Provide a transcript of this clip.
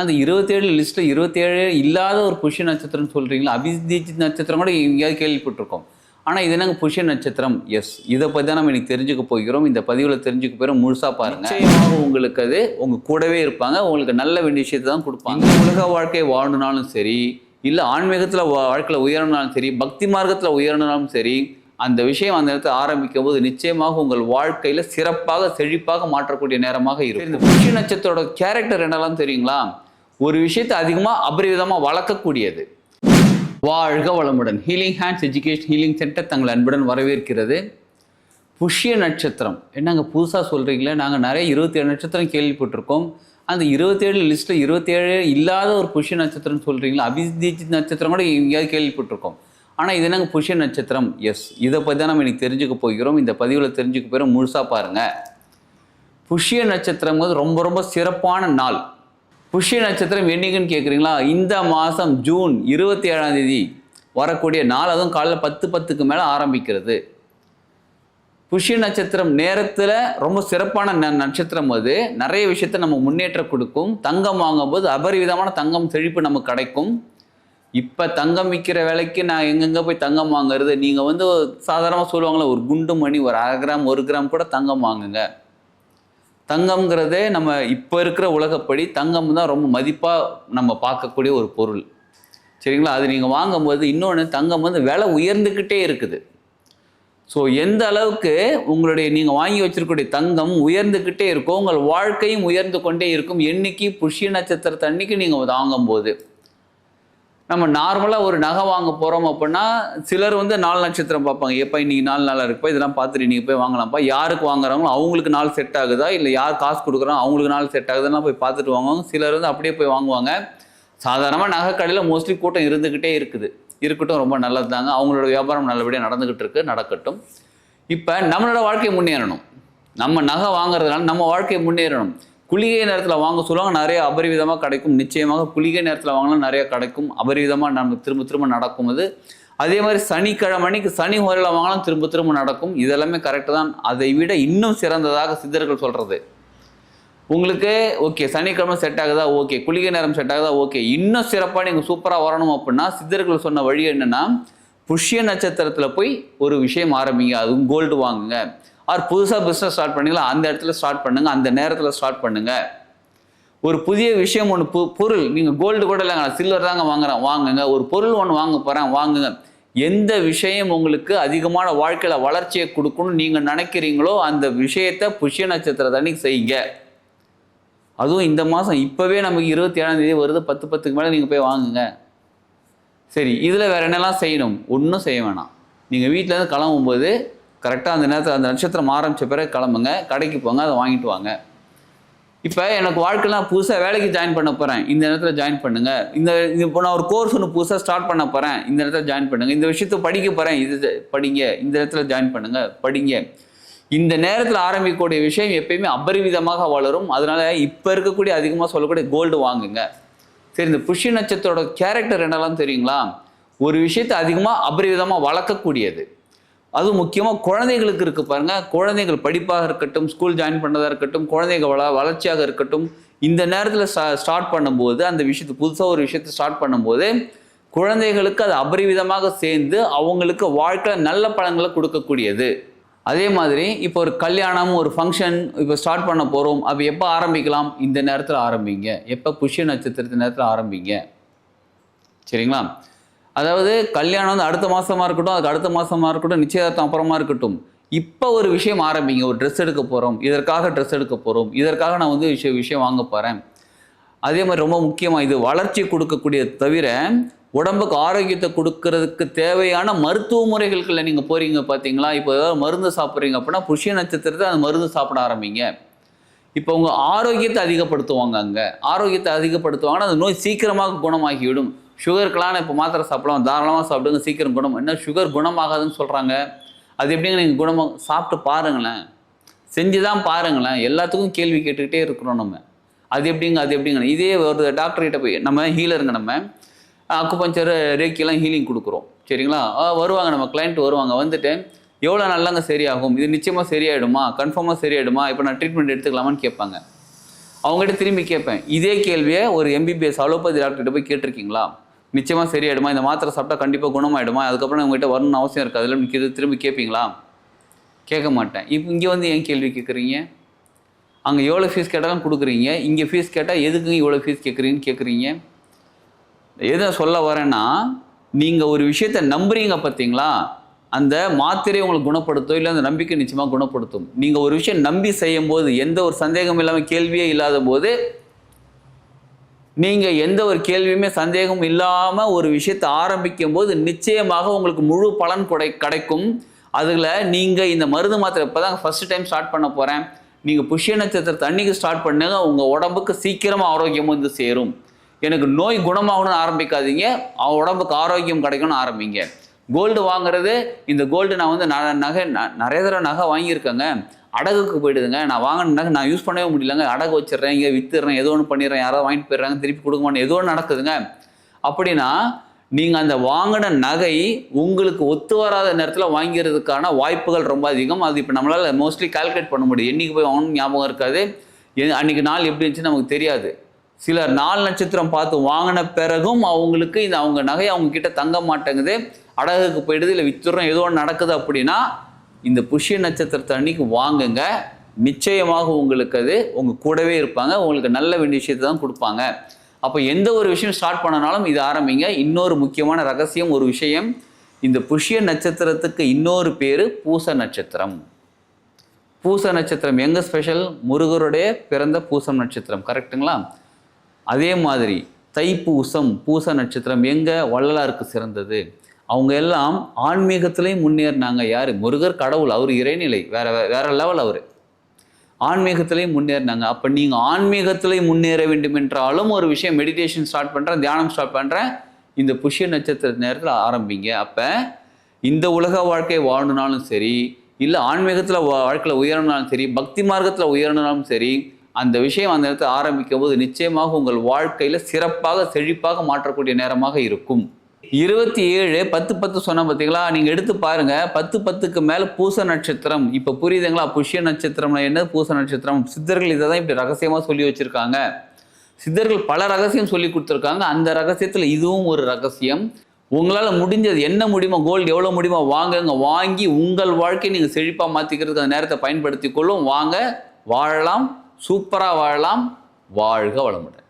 அந்த இருபத்தேழு லிஸ்ட்டில் இருபத்தேழு இல்லாத ஒரு புஷ்ய நட்சத்திரம்னு சொல்கிறீங்களா அபிஜித் நட்சத்திரம் கூட எங்கேயாவது கேள்விப்பட்டிருக்கோம். ஆனால் இது என்னங்க புஷ்ய நட்சத்திரம்? எஸ் இதை பற்றி தான் நம்ம இன்னைக்கு தெரிஞ்சுக்க போகிறோம். இந்த பதிவில் தெரிஞ்சுக்க போகிறோம் முழுசாக பாருங்க. நிச்சயமாக. உங்களுக்கு அது உங்கள் கூடவே இருப்பாங்க. உங்களுக்கு நல்ல வேண்டிய விஷயத்தை தான் கொடுப்பாங்க. உலக வாழ்க்கை வாழணுனாலும் சரி இல்லை ஆன்மீகத்தில் வாழ்க்கையில் உயரணுனாலும் சரி பக்தி மார்க்கத்தில் உயரணுனாலும் சரி அந்த விஷயம் அந்த நேரத்தில் ஆரம்பிக்கும் போது நிச்சயமாக உங்கள் வாழ்க்கையில் சிறப்பாக செழிப்பாக மாற்றக்கூடிய நேரமாக இருக்கும். இந்த புஷ்ய நட்சத்திரோட கேரக்டர் என்னெல்லாம் தெரியுங்களா? ஒரு விஷயத்தை அதிகமாக அபரிவிதமாக வளர்க்கக்கூடியது. வாழ்க வளமுடன். Healing hands education healing centre தங்கள் அன்புடன் வரவேற்கிறது. புஷ்ய நட்சத்திரம். என்னங்க புதுசாக சொல்கிறீங்களே நாங்கள் நிறைய இருபத்தேழு நட்சத்திரம் கேள்விப்பட்டிருக்கோம். அந்த இருபத்தேழு லிஸ்ட்டில் இருபத்தேழு இல்லாத ஒரு புஷ்ய நட்சத்திரம்னு சொல்கிறீங்களா அபிஜித் நட்சத்திரம் கூட எங்கேயாவது கேள்விப்பட்டிருக்கோம். ஆனால் இது என்னங்க புஷ்ய நட்சத்திரம்? எஸ் இதை பற்றி தான் நம்ம இன்னைக்கு தெரிஞ்சுக்க போகிறோம். இந்த பதிவில் தெரிஞ்சுக்க போகிறோம் முழுசாக பாருங்கள் புஷ்ய நட்சத்திரங்கிறது ரொம்ப ரொம்ப சிறப்பான நாள். புஷ்ய நட்சத்திரம் என்னைக்குன்னு கேட்குறீங்களா இந்த மாதம் ஜூன் இருபத்தி ஏழாம் தேதி வரக்கூடிய நாள் அதுவும் காலைல பத்து பத்துக்கு மேலே ஆரம்பிக்கிறது. புஷ்ய நட்சத்திரம் நேரத்தில் ரொம்ப சிறப்பான ந- நட்சத்திரம் அது. நிறைய விஷயத்தை நம்ம முன்னேற்றம் கொடுக்கும். தங்கம் வாங்கும்போது அபரிவிதமான தங்கம் செழிப்பு நமக்கு கிடைக்கும். இப்போ தங்கம் விற்கிற விலைக்கு நான் எங்கெங்கே போய் தங்கம் வாங்குறது? நீங்கள் வந்து சாதாரணமாக சொல்லுவாங்களே ஒரு குண்டு மணி ஒரு அரை கிராம் ஒரு கிராம் கூட தங்கம் வாங்குங்க. தங்கம்ங்கிறதே நம்ம இப்போ இருக்கிற உலகப்படி தங்கம் தான் ரொம்ப மதிப்பாக நம்ம பார்க்கக்கூடிய ஒரு பொருள். சரிங்களா? அது நீங்கள் வாங்கும்போது இன்னொன்று தங்கம் வந்து விலை உயர்ந்துக்கிட்டே இருக்குது. ஸோ எந்த அளவுக்கு உங்களுடைய நீங்கள் வாங்கி வச்சிருக்கக்கூடிய தங்கம் உயர்ந்துக்கிட்டே இருக்கோ உங்கள் வாழ்க்கையும் உயர்ந்து கொண்டே இருக்கும். என்னைக்கு புஷ்ய நட்சத்திரத்தை அன்னைக்கு நீங்கள் வாங்கும்போது நம்ம நார்மலாக ஒரு நகை வாங்க போகிறோம் அப்படின்னா சிலர் வந்து நாலு நட்சத்திரம் பார்ப்பாங்க. எப்போ இன்றைக்கி நாலு நாளாக இருக்குப்பா இதெல்லாம் பார்த்துட்டு நீங்கள் போய் வாங்கலாம்ப்பா. யாருக்கு வாங்குறாங்களோ அவங்களுக்கு நாள் செட் ஆகுதா? இல்லை யார் காசு கொடுக்குறாங்க அவங்களுக்கு நாள் செட் ஆகுதுன்னா போய் பார்த்துட்டு வாங்குவாங்க. சிலர் வந்து அப்படியே போய் வாங்குவாங்க. சாதாரணமாக நகை கடையில் மோஸ்ட்லி கூட்டம் இருந்துக்கிட்டே இருக்குது. இருக்கட்டும் ரொம்ப நல்லது தாங்க அவங்களோட வியாபாரம் நல்லபடியாக நடந்துக்கிட்டு இருக்கு நடக்கட்டும். இப்போ நம்மளோட வாழ்க்கை முன்னேறணும். நம்ம நகை வாங்குறதுனால நம்ம வாழ்க்கை முன்னேறணும். குளிகை நேரத்தில் வாங்க சொல்லுவாங்க. நிறைய அபரிவிதமாக கிடைக்கும். நிச்சயமாக குளிகை நேரத்தில் வாங்கினா நிறைய கிடைக்கும். அபரிவிதமாக நமக்கு திரும்ப திரும்ப நடக்கும் அது. அதே மாதிரி சனிக்கிழமை அன்னைக்கு சனி முறையில் வாங்கலாம் திரும்ப திரும்ப நடக்கும். இதெல்லாமே கரெக்டு தான். அதை விட இன்னும் சிறந்ததாக சித்தர்கள் சொல்கிறது உங்களுக்கு ஓகே சனிக்கிழமை செட் ஆகுதா? ஓகே குளிகை நேரம் செட் ஆகுதா? ஓகே இன்னும் சிறப்பாக நீங்கள் சூப்பராக வரணும் அப்படின்னா சித்தர்கள் சொன்ன வழி என்னென்னா புஷ்ய நட்சத்திரத்தில் போய் ஒரு விஷயம் ஆரம்பிங்க. அதுவும் கோல்டு வாங்குங்க. ஆர் புதுசாக பிஸ்னஸ் ஸ்டார்ட் பண்ணிங்களா? அந்த இடத்துல ஸ்டார்ட் பண்ணுங்க. அந்த நேரத்தில் ஸ்டார்ட் பண்ணுங்க. ஒரு புதிய விஷயம் ஒன்று பு பொருள். நீங்கள் கோல்டு கூட இல்லைங்க சில்வர் தாங்க வாங்குறேன். வாங்குங்க. ஒரு பொருள் ஒன்று வாங்க போகிறேன் வாங்குங்க. எந்த விஷயம் உங்களுக்கு அதிகமான வாழ்க்கையில் வளர்ச்சியை கொடுக்கணும்னு நீங்கள் நினைக்கிறீங்களோ அந்த விஷயத்தை புஷ்ய நட்சத்திரத்தை அன்னைக்கு செய்யுங்க. அதுவும் இந்த மாதம் இப்போவே நமக்கு இருபத்தி ஏழாம் தேதி வருது. பத்து பத்துக்கு மேலே நீங்கள் போய் வாங்குங்க. சரி இதில் வேற என்னெல்லாம் செய்யணும்? ஒன்றும் செய்ய வேணாம். நீங்கள் வீட்டிலேருந்து கிளம்பும்போது கரெக்டாக அந்த நேரத்தில் அந்த நட்சத்திரம் ஆரம்பித்த பிறகு கிளம்புங்க. கடைக்கு போங்க அதை வாங்கிட்டு வாங்க. இப்போ எனக்கு வாழ்க்கைலாம் புதுசாக வேலைக்கு ஜாயின் பண்ண போகிறேன் இந்த நேரத்தில் ஜாயின் பண்ணுங்கள் இந்த இது இப்போ நான் ஒரு கோர்ஸ் ஒன்று புதுசாக ஸ்டார்ட் பண்ண போகிறேன் இந்த நேரத்தில் ஜாயின் பண்ணுங்க. இந்த விஷயத்தை படிக்க போகிறேன் இது படிங்க. இந்த நேரத்தில் ஜாயின் பண்ணுங்கள் படிங்க. இந்த நேரத்தில் ஆரம்பிக்கக்கூடிய விஷயம் எப்பயுமே அபரிவிதமாக வளரும். அதனால் இப்போ இருக்கக்கூடிய அதிகமாக சொல்லக்கூடிய கோல்டு வாங்குங்க. சரி இந்த புஷ்ய நட்சத்திரோட கேரக்டர் என்னெல்லாம் தெரியுங்களா? ஒரு விஷயத்தை அதிகமாக அபரிவிதமாக வளர்க்கக்கூடியது. அதுவும் முக்கியமாக குழந்தைகளுக்கு இருக்கு பாருங்க. குழந்தைகள் படிப்பாக இருக்கட்டும் ஸ்கூல் ஜாயின் பண்ணதாக இருக்கட்டும் குழந்தைகள் வள வளர்ச்சியாக இருக்கட்டும் இந்த நேரத்தில் ஸ்டார்ட் பண்ணும்போது அந்த விஷயத்தை புதுசாக ஒரு விஷயத்தை ஸ்டார்ட் பண்ணும்போது குழந்தைகளுக்கு அது அபரிவிதமாக சேர்ந்து அவங்களுக்கு வாழ்க்கையில் நல்ல பழங்களை கொடுக்கக்கூடியது. அதே மாதிரி இப்போ ஒரு கல்யாணம் ஒரு ஃபங்க்ஷன் இப்போ ஸ்டார்ட் பண்ண போகிறோம் அப்போ எப்போ ஆரம்பிக்கலாம்? இந்த நேரத்தில் ஆரம்பிங்க. எப்போ புஷ்ய நட்சத்திரத்து நேரத்தில் ஆரம்பிங்க? சரிங்களா? அதாவது கல்யாணம் வந்து அடுத்த மாதமாக இருக்கட்டும் அதுக்கு அடுத்த மாதமாக இருக்கட்டும் நிச்சயதார்த்தம் அப்புறமா இருக்கட்டும். இப்போ ஒரு விஷயம் ஆரம்பிங்க. ஒரு ட்ரெஸ் எடுக்க போகிறோம் இதற்காக ட்ரெஸ் எடுக்க போகிறோம் இதற்காக நான் வந்து விஷயம் விஷயம் வாங்க போகிறேன் அதே மாதிரி ரொம்ப முக்கியமாக இது வளர்ச்சி கொடுக்கக்கூடிய தவிர உடம்புக்கு ஆரோக்கியத்தை கொடுக்கறதுக்கு தேவையான மருத்துவ முறைகளுக்குள்ள நீங்கள் போகிறீங்க பார்த்தீங்களா இப்போ ஏதாவது மருந்து சாப்பிட்றீங்க அப்படின்னா புஷ்ய நட்சத்திரத்தை அந்த மருந்து சாப்பிட ஆரம்பிங்க. இப்போ உங்கள் ஆரோக்கியத்தை அதிகப்படுத்துவாங்க அங்கே. ஆரோக்கியத்தை அதிகப்படுத்துவாங்கன்னா அந்த நோய் சீக்கிரமாக குணமாகிவிடும். சுகருக்கெல்லாம் இப்போ மாத்திரை சாப்பிடலாம் தாராளமாக சாப்பிடுங்க சீக்கிரம் குணம். என்ன சுகர் குணமாகாதுன்னு சொல்கிறாங்க அது எப்படிங்க நீங்கள் குணமாக சாப்பிட்டு பாருங்களேன். செஞ்சு தான் பாருங்களேன். எல்லாத்துக்கும் கேள்வி கேட்டுக்கிட்டே இருக்கிறோம் நம்ம. அது எப்படிங்க அது எப்படிங்க? இதே ஒரு டாக்டர்கிட்ட போய் நம்ம ஹீலருங்க நம்ம அக்குபஞ்சர் ரேக்கிலாம் ஹீலிங் கொடுக்குறோம். சரிங்களா? ஆ, வருவாங்க நம்ம கிளைண்ட் வருவாங்க. வந்துட்டு எவ்வளோ நல்லாங்க சரியாகும்? இது நிச்சயமாக சரியாயிடுமா? கன்ஃபார்மாக சரியாயிடுமா? இப்போ நான் ட்ரீட்மெண்ட் எடுத்துக்கலாமான்னு கேட்பாங்க. அவங்ககிட்ட திரும்பி கேட்பேன். இதே கேள்வியை ஒரு எம்பிபிஎஸ் அலோபதி டாக்டர்கிட்ட போய் கேட்டிருக்கீங்களா? நிச்சயமாக சரியாயிடுமா? இந்த மாத்திரை சாப்பிட்டா கண்டிப்பாக குணமாயிடுமா? அதுக்கப்புறம் உங்ககிட்ட வரணும்னு அவசியம் இருக்காது. இல்லை இது திரும்பி கேட்பீங்களா கேட்க மாட்டேன். இப்போ இங்கே வந்து ஏன் கேள்வி கேட்குறீங்க? அங்கே எவ்வளோ ஃபீஸ் கேட்டாலும் கொடுக்குறீங்க. இங்கே ஃபீஸ் கேட்டால் எதுக்கு இவ்வளோ ஃபீஸ் கேட்குறீங்கன்னு கேட்குறீங்க? எதை சொல்ல வரேன்னா நீங்கள் ஒரு விஷயத்தை நம்புறீங்க பார்த்தீங்களா அந்த மாத்திரை உங்களுக்கு குணப்படுத்தும் இல்லை அந்த நம்பிக்கை நிச்சயமாக குணப்படுத்தும். நீங்கள் ஒரு விஷயம் நம்பி செய்யும் போது எந்த ஒரு சந்தேகம் இல்லாமல் கேள்வியே இல்லாத போது நீங்கள் எந்த ஒரு கேள்வியுமே சந்தேகம் இல்லாமல் ஒரு விஷயத்தை ஆரம்பிக்கும் போது நிச்சயமாக உங்களுக்கு முழு பலன் கொடை கிடைக்கும். அதில் நீங்கள் இந்த மருந்து மாத்திரை இப்போ தான் ஃபஸ்ட்டு டைம் ஸ்டார்ட் பண்ண போகிறேன் நீங்கள் புஷ்ய நட்சத்திரத்தை அன்னைக்கு ஸ்டார்ட் பண்ணுங்க. உங்கள் உடம்புக்கு சீக்கிரமாக ஆரோக்கியம் வந்து சேரும். எனக்கு நோய் குணமாகணும்னு ஆரம்பிக்காதீங்க. அவன் உடம்புக்கு ஆரோக்கியம் கிடைக்கணும்னு ஆரம்பிங்க. கோல்டு வாங்குறது இந்த கோல்டு நான் வந்து ந- நகை ந- நிறைய தடவை நகை வாங்கியிருக்கேங்க. அடகுக்கு போயிடுதுங்க. நான் வாங்கின நகை நான் யூஸ் பண்ணவே முடியலங்க. அடகு வச்சிடுறேன் இங்கே வித்துடுறேன் ஏதோ ஒன்று பண்ணிடுறேன் யாராவது வாங்கிட்டு போயிடுறாங்க திருப்பி கொடுக்க மாட்டேன் ஏதோ ஒன்று நடக்குதுங்க. அப்படின்னா நீங்கள் அந்த வாங்கின நகை உங்களுக்கு ஒத்து வராத நேரத்தில் வாங்கிறதுக்கான வாய்ப்புகள் ரொம்ப அதிகம். அது இப்போ நம்மளால் மோஸ்ட்லி கால்குலேட் பண்ண முடியும். என்றைக்கு போய் வாங்கணும் ஞாபகம் இருக்காது. எ- அன்னைக்கு நாள் எப்படி இருந்துச்சு நமக்கு தெரியாது. சிலர் நாள் நட்சத்திரம் பார்த்து வாங்கின பிறகும் அவங்களுக்கு இந்த அவங்க நகை அவங்க கிட்ட தங்க மாட்டேங்குது. அடகுக்கு போயிடுது இல்லை வித்துறோம் ஏதோ ஒன்று நடக்குது அப்படின்னா இந்த புஷ்ய நட்சத்திரத்தை அன்னைக்கு வாங்குங்க. நிச்சயமாக உங்களுக்கு அது உங்கள் கூடவே இருப்பாங்க. உங்களுக்கு நல்ல வேண்டிய விஷயத்தை தான் கொடுப்பாங்க. அப்போ எந்த ஒரு விஷயம் ஸ்டார்ட் பண்ணனாலும் இது ஆரம்பிங்க. இன்னொரு முக்கியமான ரகசியம் ஒரு விஷயம். இந்த புஷ்ய நட்சத்திரத்துக்கு இன்னொரு பேர் பூச நட்சத்திரம். பூச நட்சத்திரம் எங்கே ஸ்பெஷல் முருகருடைய பிறந்த பூசம் நட்சத்திரம். கரெக்ட்டுங்களா அதே மாதிரி தைப்பூசம் பூச நட்சத்திரம் எங்கே? வள்ளலாருக்கு சிறந்தது. அவங்க எல்லாம் ஆன்மீகத்திலையும் முன்னேறினாங்க. யார்? முருகர் கடவுள். அவர் இறைநிலை. வேற வேற லெவல் அவர். ஆன்மீகத்திலையும் முன்னேறினாங்க. அப்போ நீங்கள் ஆன்மீகத்திலையும் முன்னேற வேண்டும் என்றாலும் ஒரு விஷயம் மெடிடேஷன் ஸ்டார்ட் பண்ணுறேன் தியானம் ஸ்டார்ட் பண்ணுறேன் இந்த புஷ்ய நட்சத்திர நேரத்தில் ஆரம்பிங்க. அப்போ இந்த உலக வாழ்க்கை வாழணுனாலும் சரி இல்லை ஆன்மீகத்தில் வாழ்க்கையில் உயரணுனாலும் சரி பக்தி மார்க்கத்தில் உயரணுனாலும் சரி அந்த விஷயம் அந்த நேரத்தில் ஆரம்பிக்கும் போது நிச்சயமாக உங்கள் வாழ்க்கையில் சிறப்பாக செழிப்பாக மாற்றக்கூடிய நேரமாக இருக்கும். இருபத்தி ஏழு பத்து பத்து சொன்ன பார்த்தீங்களா நீங்கள் எடுத்து பாருங்க. பத்து பத்துக்கு மேலே பூச நட்சத்திரம். இப்போ புரியுதுங்களா? புஷ்ய நட்சத்திரம்னா என்ன பூச நட்சத்திரம். சித்தர்கள் இதை தான் இப்படி ரகசியமாக சொல்லி வச்சிருக்காங்க. சித்தர்கள் பல ரகசியம் சொல்லி கொடுத்துருக்காங்க. அந்த ரகசியத்தில் இதுவும் ஒரு ரகசியம். உங்களால் முடிஞ்சது என்ன முடியுமோ கோல்டு எவ்வளோ முடியுமோ வாங்குங்க. வாங்கி உங்கள் வாழ்க்கையை நீங்கள் செழிப்பாக மாற்றிக்கிறதுக்கு அந்த நேரத்தை பயன்படுத்தி கொள்ளும். வாங்க வாழலாம். சூப்பராக வாழலாம். வாழ்க வளமுடன்.